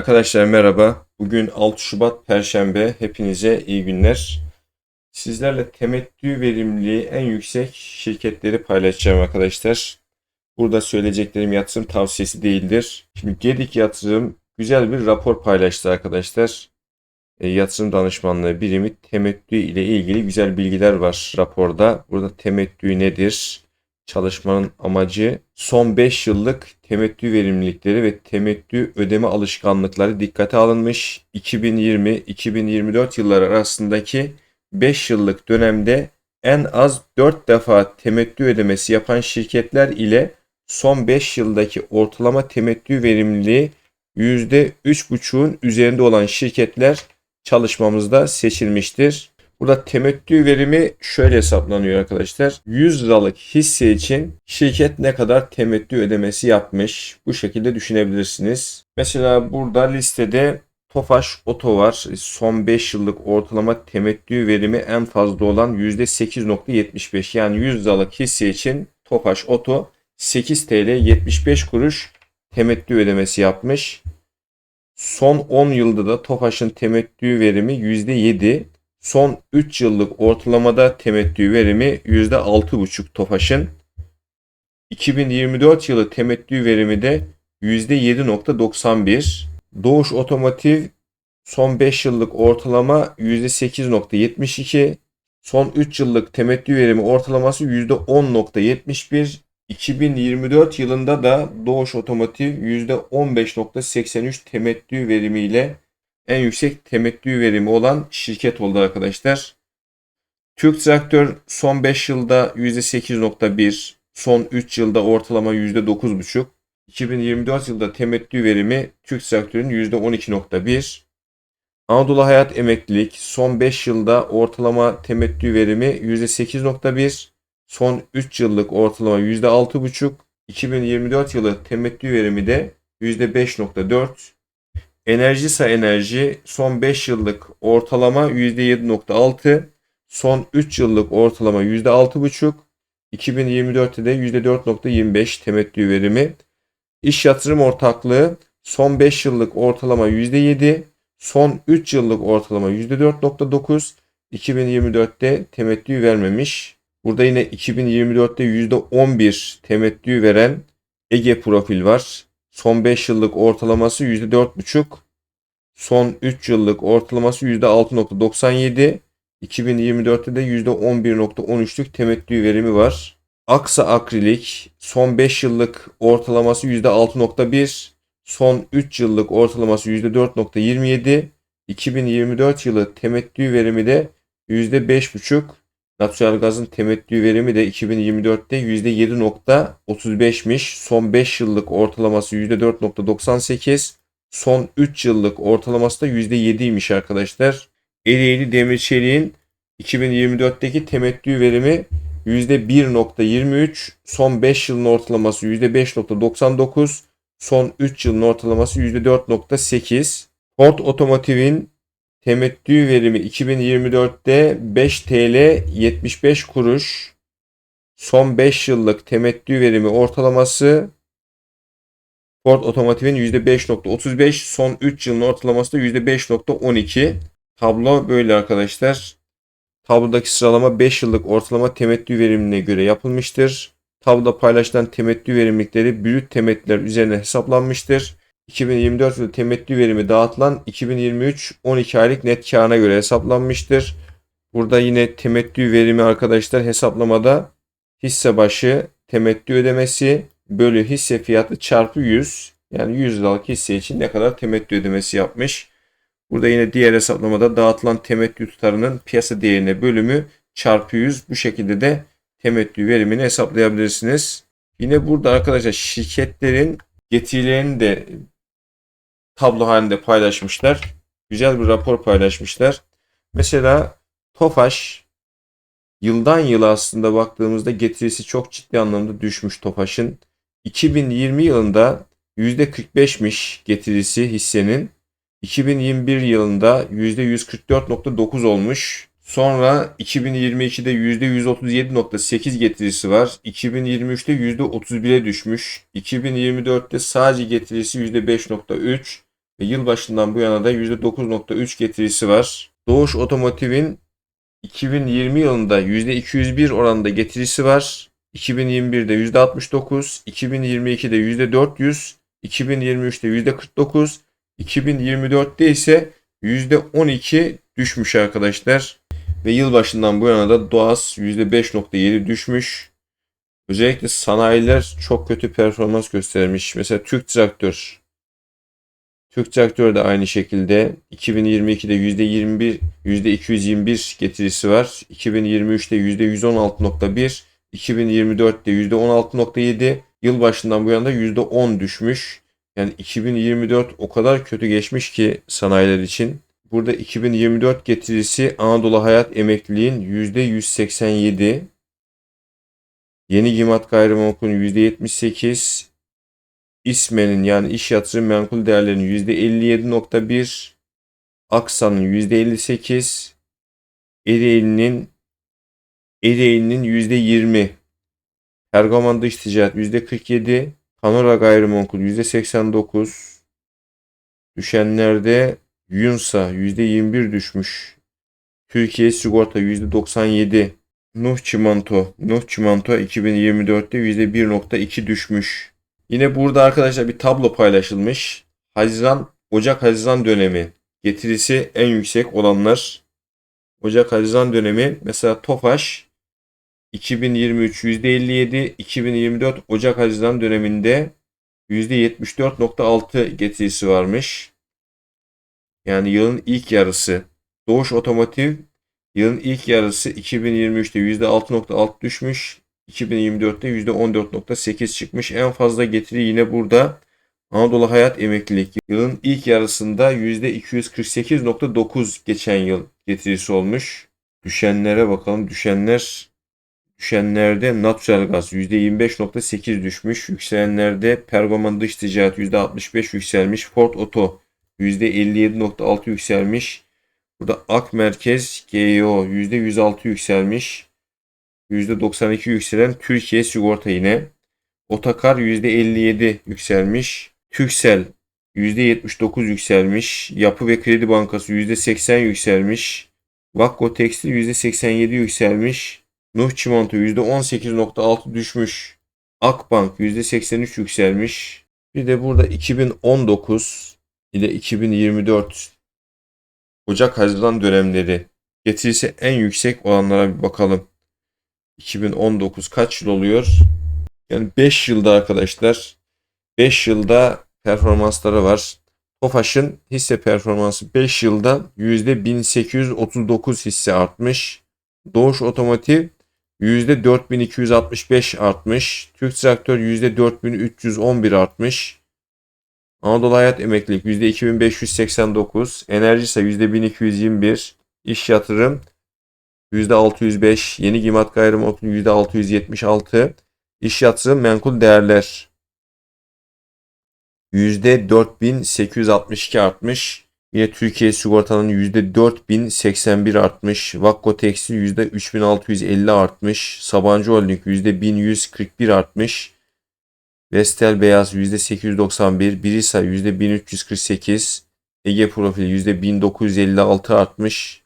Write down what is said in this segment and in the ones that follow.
Arkadaşlar merhaba. Bugün 6 Şubat Perşembe. Hepinize iyi günler. Sizlerle temettü verimliliği en yüksek şirketleri paylaşacağım arkadaşlar. Burada söyleyeceklerim yatırım tavsiyesi değildir. Şimdi Gedik Yatırım güzel bir rapor paylaştı arkadaşlar. E, yatırım danışmanlığı birimi temettü ile ilgili güzel bilgiler var raporda. Burada temettü nedir? Çalışmanın amacı son 5 yıllık temettü verimlilikleri ve temettü ödeme alışkanlıkları dikkate alınmış. 2020-2024 yılları arasındaki 5 yıllık dönemde en az 4 defa temettü ödemesi yapan şirketler ile son 5 yıldaki ortalama temettü verimliliği %3,5'un üzerinde olan şirketler çalışmamızda seçilmiştir. Burada temettü verimi şöyle hesaplanıyor arkadaşlar. 100 liralık hisse için şirket ne kadar temettü ödemesi yapmış? Bu şekilde düşünebilirsiniz. Mesela burada listede Tofaş Oto var. Son 5 yıllık ortalama temettü verimi en fazla olan %8.75. Yani 100 liralık hisse için Tofaş Oto 8 TL 75 kuruş temettü ödemesi yapmış. Son 10 yılda da Tofaş'ın temettü verimi %7. Son 3 yıllık ortalamada temettü verimi %6,5 Tofaş'ın. 2024 yılı temettü verimi de %7.91. Doğuş Otomotiv son 5 yıllık ortalama %8.72. Son 3 yıllık temettü verimi ortalaması %10.71. 2024 yılında da Doğuş Otomotiv %15.83 temettü verimiyle en yüksek temettü verimi olan şirket oldu arkadaşlar. Türk Traktör son 5 yılda %8.1, son 3 yılda ortalama %9.5. 2024 yılda temettü verimi Türk Traktör'ün %12.1. Anadolu Hayat Emeklilik son 5 yılda ortalama temettü verimi %8.1. Son 3 yıllık ortalama %6.5. 2024 yılı temettü verimi de %5.4. Enerjisa Enerji son 5 yıllık ortalama %7.6, son 3 yıllık ortalama %6.5, 2024'te de %4.25 temettü verimi. İş yatırım ortaklığı son 5 yıllık ortalama %7, son 3 yıllık ortalama %4.9, 2024'te temettü vermemiş. Burada yine 2024'te %11 temettü veren Ege profil var. Son 5 yıllık ortalaması %4,5. Son 3 yıllık ortalaması %6,97. 2024'te de %11,13'lük temettü verimi var. Aksa Akrilik son 5 yıllık ortalaması %6,1. Son 3 yıllık ortalaması %4,27. 2024 yılı temettü verimi de %5,5. Natural gazın temettü verimi de 2024'te %7.35'miş. Son 5 yıllık ortalaması %4.98. Son 3 yıllık ortalaması da %7'ymiş arkadaşlar. Ereğli Demir Çelik'in 2024'teki temettü verimi %1.23. Son 5 yılın ortalaması %5.99. Son 3 yılın ortalaması %4.8. Ford Otomotiv'in Temettü verimi 2024'te 5 TL 75 kuruş. Son 5 yıllık temettü verimi ortalaması Ford Otomotiv'in %5.35, son 3 yılın ortalaması da %5.12. Tablo böyle arkadaşlar. Tablodaki sıralama 5 yıllık ortalama temettü verimine göre yapılmıştır. Tabloda paylaşılan temettü verimlilikleri brüt temettüler üzerine hesaplanmıştır. 2024 yılı temettü verimi dağıtılan 2023 12 aylık net karına göre hesaplanmıştır. Burada yine temettü verimi arkadaşlar hesaplamada hisse başı temettü ödemesi bölü hisse fiyatı çarpı 100 yani 100 liralık hisse için ne kadar temettü ödemesi yapmış. Burada yine diğer hesaplamada dağıtılan temettü tutarının piyasa değerine bölümü çarpı 100 bu şekilde de temettü verimini hesaplayabilirsiniz. Yine burada arkadaşlar şirketlerin getirilerini de tablo halinde paylaşmışlar. Güzel bir rapor paylaşmışlar. Mesela Tofaş yıldan yıla aslında baktığımızda getirisi çok ciddi anlamda düşmüş Tofaş'ın. 2020 yılında %45'miş getirisi hissenin. 2021 yılında %144.9 olmuş. Sonra 2022'de %137.8 getirisi var. 2023'te %31'e düşmüş. 2024'te sadece getirisi %5.3 ve yılbaşından bu yana da %9.3 getirisi var. Doğuş Otomotiv'in 2020 yılında %201 oranında getirisi var. 2021'de %69, 2022'de %400, 2023'te %49, 2024'te ise %12 düşmüş arkadaşlar. Ve yılbaşından bu yana da Doğas %5.7 düşmüş. Özellikle sanayiler çok kötü performans göstermiş. Mesela Türk Traktör. Türk Traktör de aynı şekilde 2022'de %21, %221 getirisi var. 2023'te %116.1, 2024'te %16.7, yılbaşından bu yana da %10 düşmüş. Yani 2024 o kadar kötü geçmiş ki sanayiler için. Burada 2024 getirisi Anadolu Hayat Emekliliğin %187, Yeni Gimat Gayrimenkul'ün %78, İSME'nin yani iş yatırım menkul değerlerinin %57.1, Aksa'nın %58, Ereğli'nin Ereğli'nin %20, Pergaman Dış Ticaret %47, Panora Gayrimenkul %89, düşenlerde Yunsa %21 düşmüş. Türkiye Sigorta %97. Nuh Çimento. Nuh Çimento 2024'te %1.2 düşmüş. Yine burada arkadaşlar bir tablo paylaşılmış. Haziran, Ocak-Haziran dönemi getirisi en yüksek olanlar. Ocak-Haziran dönemi mesela Tofaş 2023 %57, 2024 Ocak-Haziran döneminde %74.6 getirisi varmış. Yani yılın ilk yarısı. Doğuş Otomotiv yılın ilk yarısı 2023'te %6.6 düşmüş. 2024'te %14.8 çıkmış. En fazla getiri yine burada Anadolu Hayat Emeklilik yılın ilk yarısında %248.9 geçen yıl getirisi olmuş. Düşenlere bakalım. Düşenler Düşenlerde natural gaz %25.8 düşmüş. Yükselenlerde Pergaman dış ticaret %65 yükselmiş. Ford Oto %57.6 yükselmiş. Burada Ak Merkez GEO %106 yükselmiş. %92 yükselen Türkiye Sigorta yine. Otakar %57 yükselmiş. Türksel %79 yükselmiş. Yapı ve Kredi Bankası %80 yükselmiş. Vakko Tekstil %87 yükselmiş. Nuh Çimento %18.6 düşmüş. Akbank %83 yükselmiş. Bir de burada 2019 ile 2024 Ocak-Haziran dönemleri getirisi en yüksek olanlara bir bakalım. 2019 kaç yıl oluyor? Yani 5 yılda arkadaşlar 5 yılda performansları var. Tofaş'ın hisse performansı 5 yılda %1839 hisse artmış. Doğuş Otomotiv %4265 artmış. Türk Traktör %4311 artmış. Anadolu Hayat Emeklilik %2589. Enerjisa %1221. İş Yatırım %605. Yeni Gimat Gayrimenkul %676. İş Yatırım Menkul Değerler %4862 artmış. Yine Türkiye sigortanın %4081 artmış. Vakko Tekstil %3650 artmış. Sabancı Holding %1141 artmış. Vestel Beyaz %891. Birisa %1348. Ege Profil %1956 artmış.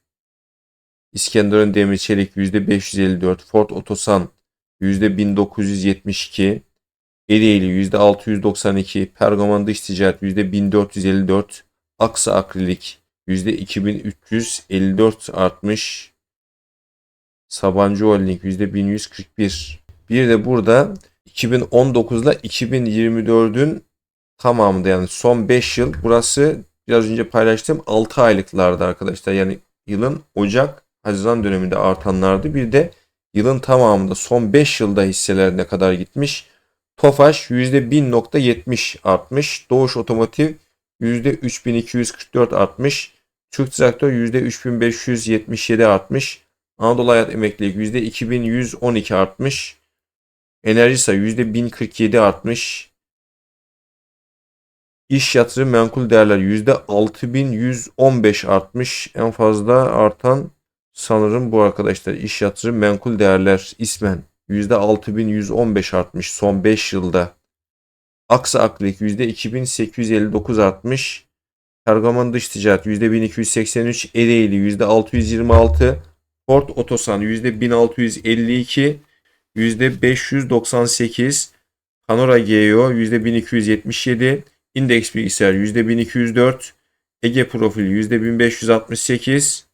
İskenderun Demir Çelik %554. Ford Otosan %1972. Ereğli %692. Pergaman Dış Ticaret %1454. Aksa Akrilik %2354 artmış. Sabancı Holding %1141. Bir de burada 2019 ile 2024'ün tamamında yani son 5 yıl burası biraz önce paylaştığım 6 aylıklarda arkadaşlar. Yani yılın Ocak Haziran döneminde artanlardı. Bir de yılın tamamında son 5 yılda hisseler ne kadar gitmiş. Tofaş %1000.70 artmış. Doğuş Otomotiv %3244 artmış. Türk Traktör %3577 artmış. Anadolu Hayat Emeklilik %2112 artmış. Enerjisa %1047 artmış. İş yatırım menkul değerler %6115 artmış. En fazla artan sanırım bu arkadaşlar. İş yatırım menkul değerler ismen %6115 artmış son 5 yılda. Aksa Aklik %2859 artmış. Kargoman Dış Ticaret %1283, Ereğli %626, Ford Otosan %1652, %598, Panora GEO %1277, Index Bilgisayar %1204, Ege Profil %1568,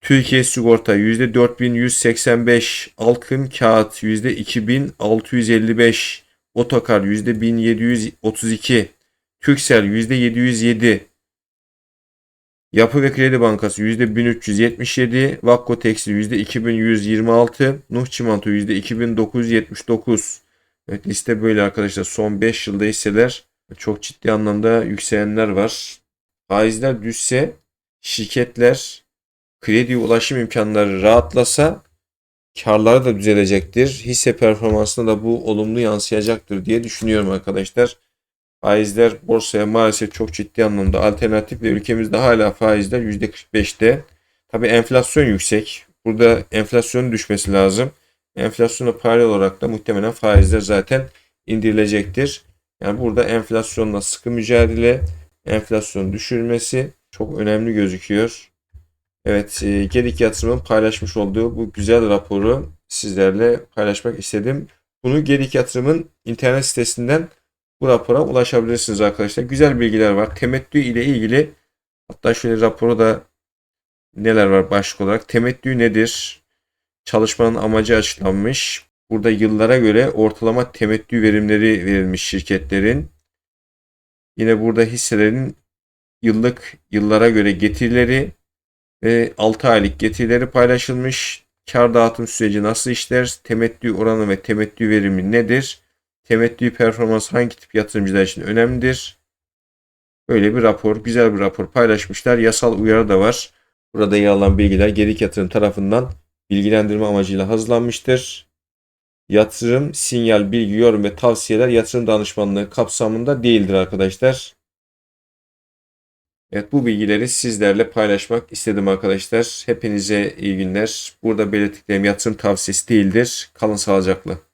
Türkiye Sigorta %4185, Alkım Kağıt %2655, Otokar %1732, Türksel %707, Yapı ve Kredi Bankası %1377, Vakko Tekstil %2126, Nuh Çimento %2979. Evet liste böyle arkadaşlar. Son 5 yılda hisseler çok ciddi anlamda yükselenler var. Faizler düşse şirketler kredi ulaşım imkanları rahatlasa karları da düzelecektir. Hisse performansına da bu olumlu yansıyacaktır diye düşünüyorum arkadaşlar. Faizler borsaya maalesef çok ciddi anlamda alternatif ve ülkemizde hala faizler %45'te. Tabii enflasyon yüksek. Burada enflasyonun düşmesi lazım. Enflasyona paralel olarak da muhtemelen faizler zaten indirilecektir. Yani burada enflasyonla sıkı mücadele, enflasyon düşürmesi çok önemli gözüküyor. Evet, e, Gedik Yatırım'ın paylaşmış olduğu bu güzel raporu sizlerle paylaşmak istedim. Bunu Gedik Yatırım'ın internet sitesinden bu rapora ulaşabilirsiniz arkadaşlar. Güzel bilgiler var. Temettü ile ilgili hatta şöyle raporu da neler var başlık olarak. Temettü nedir? Çalışmanın amacı açıklanmış. Burada yıllara göre ortalama temettü verimleri verilmiş şirketlerin. Yine burada hisselerin yıllık yıllara göre getirileri ve 6 aylık getirileri paylaşılmış. Kar dağıtım süreci nasıl işler? Temettü oranı ve temettü verimi nedir? Temettü performans hangi tip yatırımcılar için önemlidir? Böyle bir rapor, güzel bir rapor paylaşmışlar. Yasal uyarı da var. Burada yer alan bilgiler Gedik Yatırım tarafından bilgilendirme amacıyla hazırlanmıştır. Yatırım, sinyal, bilgi, yorum ve tavsiyeler yatırım danışmanlığı kapsamında değildir arkadaşlar. Evet bu bilgileri sizlerle paylaşmak istedim arkadaşlar. Hepinize iyi günler. Burada belirttiklerim yatırım tavsiyesi değildir. Kalın sağlıcakla.